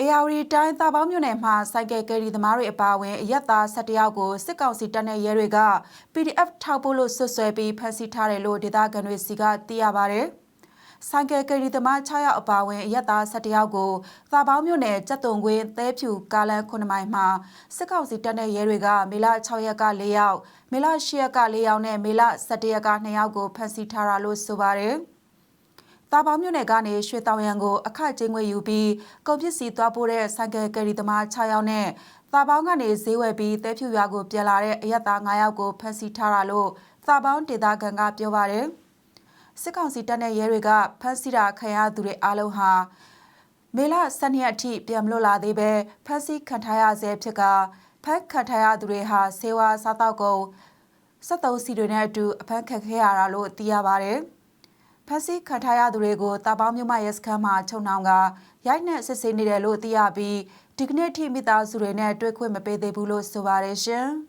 အေယာဝတီတိုင်းတာပေါင်းမြို့နယ်မှာစိုက်ကယ်ကယ်ရီသမားတွေအပါအဝင်အရက်သား၁၁ယောက်ကိုစစ်ကောင်စီတပ်နဲ့ရဲတွေက PDF ထောက်ပို့လို့ဆွဆွဲပြီးဖမ်းဆီးထားတယ်လို့ဒေသခံတွေစီကသိရပါဗျ။စိုက်ကယ်ကယ်ရီသမား6ယောက်အပါအဝင်အရက်သား၁၁ယောက်ကိုတာပေါင်းမြို့နယ်ကြက်တုံကွင်းသဲဖြူကားလန်9မိုင်မှာစစ်ကောင်စီတပ်နဲ့ရဲတွေကမေလ6ရက်က4ယောက်မေလ10ရက်က4ယောက်နဲ့မေလ17ရက်က2ယောက်ကိုဖမ်းဆီးထားတာလို့ဆိုပါတယ်။ တာပေါင်းမြို့နယ်ကနေရွှေတောင်ရံကိုအခကျင်းငွေယူပြီးကုန်ပစ္စည်းသွားပို့တဲ့ဆိုင်ကယ်ကယ်ရီသမား6ယောက်နဲ့တာပေါင်းကနေဈေးဝယ်ပြီးတဲဖြူရွာကိုပြန်လာတဲ့အရက်သား9ယောက်ကိုဖမ်းဆီးထားတာလို့တာပေါင်းဒေသခံကပြောပါတယ်စစ်ကောင်စီတပ်နဲ့ရဲတွေကဖမ်းဆီးတာခံရသူတွေအားလုံးဟာမေလ12ရက်အထိပြန်မလွတ်လာသေးပဲဖမ်းဆီးခံထားရဆဲဖြစ်ကဖမ်းခံထားရသူတွေဟာဆေးဝါးစားတောက်ကုန်73စီတွေနဲ့အတူအဖမ်းခံခဲ့ရတာလို့သိရပါတယ်။ ဖမ်းဆီးခံထားရသူတွေကိုတာပေါင်းမြို့မရဲစခန်းမှာချုံနှောင်ကရိုက်နှက်စစ်ဆေးနေတယ်လို့သိရပြီးဒီကနေ့ထိမိသားစုတွေနဲ့တွေ့ခွင့်မပေးသေးဘူးလို့ဆိုပါတယ်ရှင်။